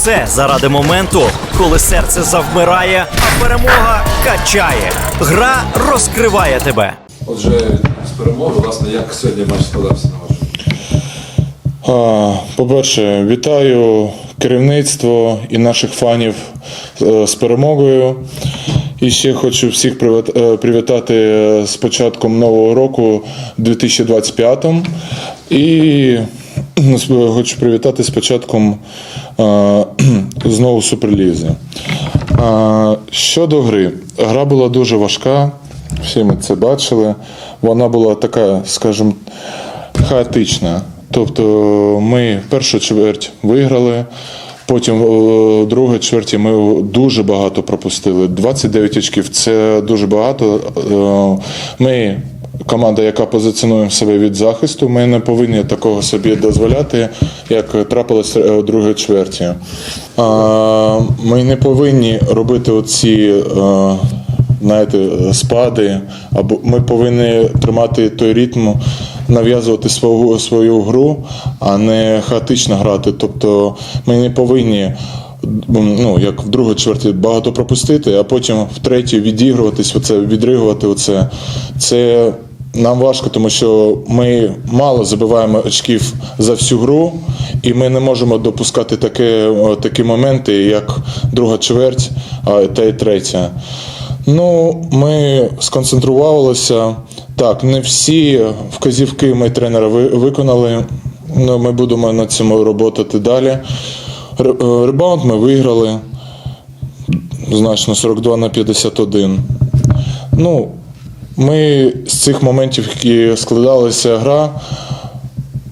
все заради моменту, коли серце завмирає, а перемога качає. Гра розкриває тебе. Отже, з перемоги, власне, як сьогодні матч складався на вашу? По-перше, вітаю керівництво і наших фанів е, з перемогою. І ще хочу всіх е, привітати е, з початком нового року 2025. І хочу привітати з початком е, знову Суперлізи. А, Щодо гри, гра була дуже важка, всі ми це бачили. Вона була така, скажімо, хаотична. Тобто ми першу чверть виграли, потім в другій чверті ми дуже багато пропустили. 29 очків це дуже багато. Е, Ми команда, яка позиціонує себе від захисту, ми не повинні такого собі дозволяти, як трапилось е, у другій чверті. Ми не повинні робити оці. е, знаєте, спади, або ми повинні тримати той ритм, нав'язувати свою, свою гру, а не хаотично грати. Тобто ми не повинні. Ну, як в другій чверті багато пропустити, а потім в третій відігруватись, оце, відригувати оце. Це нам важко, тому що ми мало забиваємо очків за всю гру, і ми не можемо допускати таке, такі моменти, як друга чверть та й третя. Ну, ми сконцентрувалися. Так, не всі вказівки ми тренера виконали. Ну, ми будемо над цьому роботи далі. Е, Ребаунд ми виграли. Значно 42 на 51. Ну, ми з цих моментів, які складалася гра,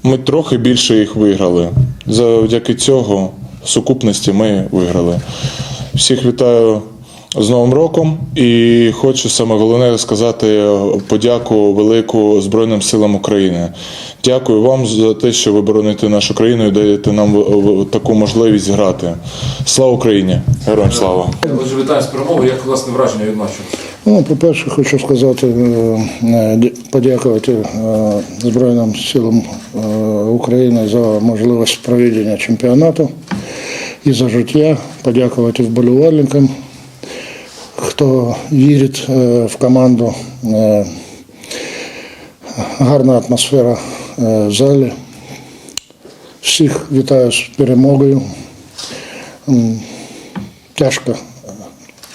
ми трохи більше їх виграли. Завдяки цього в сукупності ми виграли. Всіх вітаю з Новим роком і хочу саме головне сказати подяку велику Збройним силам України. Дякую вам за те, що ви бороните нашу країну і даєте нам таку можливість грати. Слава Україні! Героям слава! Отже, вітаю з перемогою. Як власне враження від матчу? Ну, по-перше, хочу сказати, е, е, подякувати е, Збройним силам України за можливість проведення чемпіонату і за життя, подякувати вболівальникам, хто вірить е, в команду. Е, Гарна атмосфера е, в залі. Всіх вітаю з перемогою. Тяжка,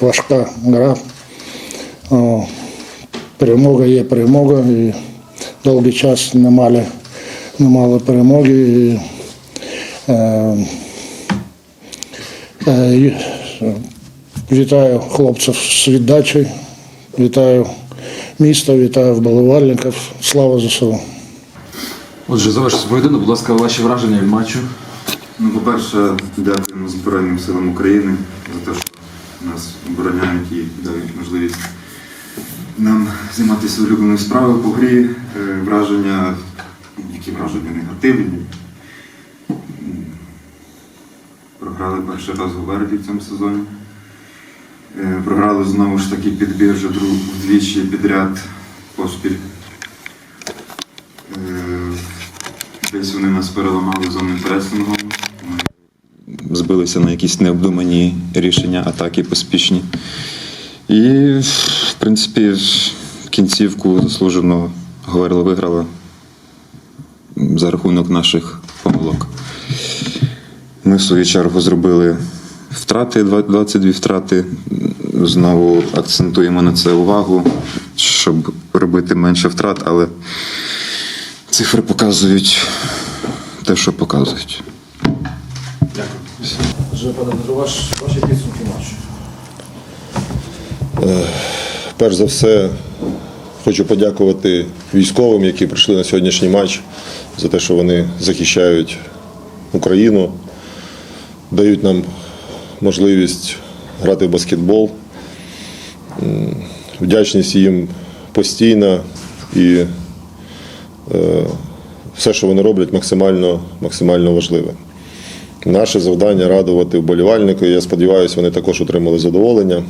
важка гра. Перемога є перемога, і довгий час не мали, не мали перемоги. І, е, вітаю хлопців з віддачею, вітаю місто, вітаю вболівальників. Слава ЗСУ! Отже, завершується поєдинок, будь ласка, ваші враження від матчу. Ну, по-перше, дякуємо Збройним силам України за те, що нас обороняють і дають можливість нам займатися улюбленою справою по грі. Е, Враження, які враження негативні. Програли перший раз у Верді в цьому сезоні. Програли знову ж таки підбір вже вдвічі підряд поспіль. Е, Десь вони нас переламали зонним пресингом. Збилися на якісь необдумані рішення, атаки поспішні. І, в принципі, кінцівку заслужено говорили, виграли за рахунок наших помилок. Ми, в свою чергу, зробили втрати, два- 22 втрати. Знову акцентуємо на це увагу, щоб робити менше втрат, але цифри показують те, що показують. Отже, пане ваші підсумки матчу. Перш за все, хочу подякувати військовим, які прийшли на сьогоднішній матч, за те, що вони захищають Україну, дають нам можливість грати в баскетбол. Вдячність їм постійна і е, все, що вони роблять, максимально, максимально важливе. Наше завдання радувати вболівальників. Я сподіваюся, вони також отримали задоволення.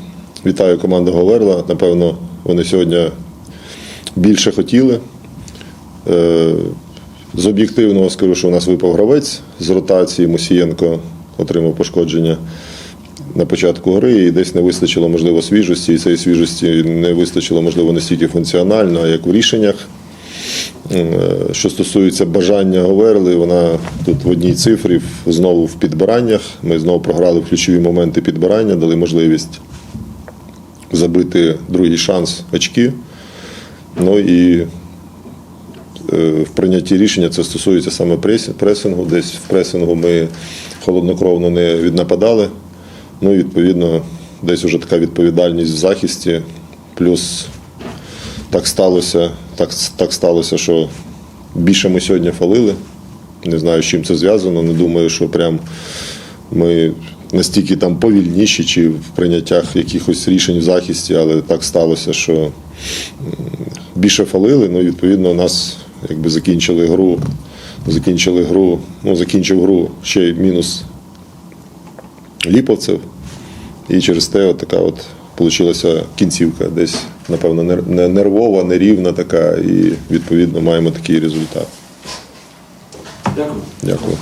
Вітаю команду Говерла. Напевно, вони сьогодні більше хотіли. Е, З об'єктивного скажу, що у нас випав гравець з ротації Мусієнко отримав пошкодження на початку гри, і десь не вистачило, можливо, свіжості, і цієї свіжості не вистачило, можливо, не стільки функціонально, а як в рішеннях. Е, Що стосується бажання Говерли, вона тут в одній цифрі знову в підбираннях. Ми знову програли ключові моменти підбирання, дали можливість забити другий шанс очки. Ну і е, в прийнятті рішення це стосується саме пресингу. Десь в пресингу ми холоднокровно не віднападали. Ну і відповідно, десь вже така відповідальність в захисті. Плюс так сталося, так, так сталося, що більше ми сьогодні фалили. Не знаю, з чим це зв'язано. Не думаю, що прям ми настільки там повільніші чи в прийняттях якихось рішень в захисті, але так сталося, що більше фалили. Ну, і, відповідно, нас якби закінчили гру. Закінчили гру, ну, закінчив гру ще й мінус ліповцев. І через те от така от вийшла кінцівка, десь, напевно, нер- нервова, нерівна така, і відповідно маємо такий результат. Дякую. Дякую.